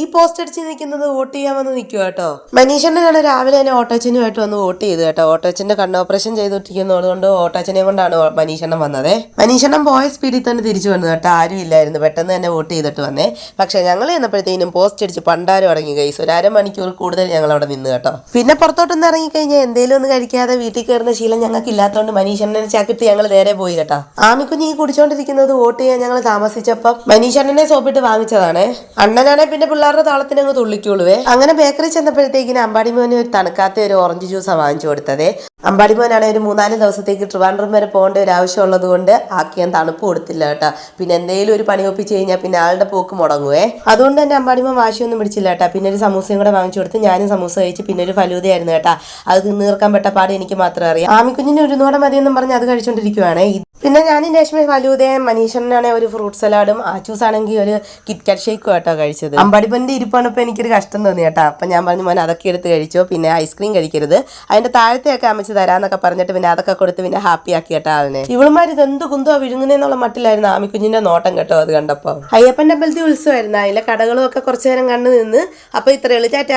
ഈ പോസ്റ്റ് അടിച്ച് നിൽക്കുന്നത് വോട്ട് ചെയ്യാൻ വന്ന് നിൽക്കുക കേട്ടോ. മനീഷണ്ണനാണ് രാവിലെ തന്നെ ഓട്ടോച്ചനുമായിട്ട് വന്ന് വോട്ട് ചെയ്തു കേട്ടോ. ഓട്ടോച്ചന്റെ കണ്ണ് ഓപ്പറേഷൻ ചെയ്തിട്ടിരിക്കുന്നത് കൊണ്ട് ഓട്ടോച്ചനെ കൊണ്ടാണ് മനീഷണ്ണൻ വന്നത്. മനീഷണ്ണൻ പോയ സ്പീഡിൽ തന്നെ തിരിച്ചു വന്നു കേട്ടോ. ആരും ഇല്ലായിരുന്നു. പെട്ടെന്ന് തന്നെ വോട്ട് ചെയ്തിട്ട് വന്നേ. പക്ഷെ ഞങ്ങൾ ചെന്നപ്പോഴത്തേനും പോസ്റ്റ് അടിച്ച് പണ്ടാരും അടങ്ങി കൈസ് ഒരു അരമണിക്കൂർ കൂടുതൽ ഞങ്ങൾ അവിടെ നിന്ന് കേട്ടോ. പിന്നെ പുറത്തോട്ടൊന്ന് ഇറങ്ങി കഴിഞ്ഞാൽ എന്തേലും ഒന്നും കഴിക്കാതെ വീട്ടിൽ കയറുന്ന ശീലം ഞങ്ങൾക്ക് ഇല്ലാത്തതുകൊണ്ട് മനീഷണ്ണനെ ചാക്കിട്ട് ഞങ്ങൾ നേരെ പോയി കേട്ടോ. ആമിക്കുഞ്ഞ് ഈ കുടിച്ചോണ്ടിരിക്കുന്നത് വോട്ട് ചെയ്യാൻ ഞങ്ങൾ താമസിച്ചപ്പോൾ മനീഷണ്ണനെ സോപ്പിട്ട് വാങ്ങിച്ചതാണ്. അണ്ണനാണെ പിന്നെ പിള്ളേരുടെ താളത്തിന് അങ്ങ് തുള്ളിക്കോളുവേ. അങ്ങനെ ബേക്കറി ചെന്നപ്പോഴത്തേക്കിന് അമ്പാടി മോന് ഒരു തണുക്കാത്ത ഒരു ഓറഞ്ച് ജ്യൂസാണ് വാങ്ങിച്ചു കൊടുത്തത്. അമ്പാടി മോനാണ് ഒരു മൂന്നാൽ ദിവസത്തേക്ക് ട്രിവാൻഡ്രം വരെ പോകേണ്ട ഒരു ആവശ്യമുള്ളത് കൊണ്ട് ആക്കി ഞാൻ തണുപ്പ് കൊടുത്തില്ല കേട്ടോ. പിന്നെ എന്തെങ്കിലും ഒരു പണി ഒപ്പിച്ച് കഴിഞ്ഞാൽ പിന്നെ ആളുടെ പോക്ക് മുടങ്ങുവേ. അതുകൊണ്ട് തന്നെ അമ്പാടിമോൻ വാശിയൊന്നും പിടിച്ചില്ല കേട്ടോ. പിന്നെ ഒരു സമൂസയും കൂടെ വാങ്ങിച്ചു കൊടുത്ത് ഞാനും സമൂസ കഴിച്ച് പിന്നെ ഒരു ഫലൂതയായിരുന്നു കേട്ടോ. അത് തിന്ന് തീർക്കാൻ പെട്ട പാട് എനിക്ക് മാത്രമേ അറിയാം. ആമിക്കുഞ്ഞിന് ഒരു നോടെ മതിയെന്നും പറഞ്ഞ് അത് കഴിച്ചുകൊണ്ടിരിക്കുവാണേ പിന്നെ ഞാനും രശ്മി ഫലൂദയും മനീഷണനാണെ ഒരു ഫ്രൂട്ട് സലാഡും ആച്ചൂസ് ആണെങ്കിൽ ഒരു കിറ്റ്കാറ്റ് ഷേക്കും കേട്ടോ കഴിച്ചത്. അമ്പടിപ്പന്റെ ഇരിപ്പാണ് ഇപ്പോൾ എനിക്കൊരു കഷ്ടം തോന്നി കേട്ടോ. അപ്പം ഞാൻ പറഞ്ഞു മോൻ അതൊക്കെ എടുത്ത് കഴിച്ചോ പിന്നെ ഐസ്ക്രീം കഴിക്കരുത്. അതിന്റെ താഴത്തെയൊക്കെ അമ്മച്ച് തരാമെന്നൊക്കെ പറഞ്ഞിട്ട് പിന്നെ അതൊക്കെ കൊടുത്ത് പിന്നെ ഹാപ്പി ആക്കി കേട്ടോ ആളിനെ ഇവളുമാർ ഇത് എന്ത് കുന്തോ വിഴുങ്ങുന്നേന്നുള്ള മട്ടിലായിരുന്നു ആമിക്കുഞ്ഞിന്റെ നോട്ടം കേട്ടോ അത് കണ്ടപ്പോൾ അയ്യപ്പന്റെ അമ്പലത്തിൽ ഉത്സവമായിരുന്നു. അതിലെ കടകളും ഒക്കെ കുറച്ചു നേരം കണ്ടു നിന്ന്. അപ്പോൾ ഇത്രയുള്ളൂ ടാറ്റാ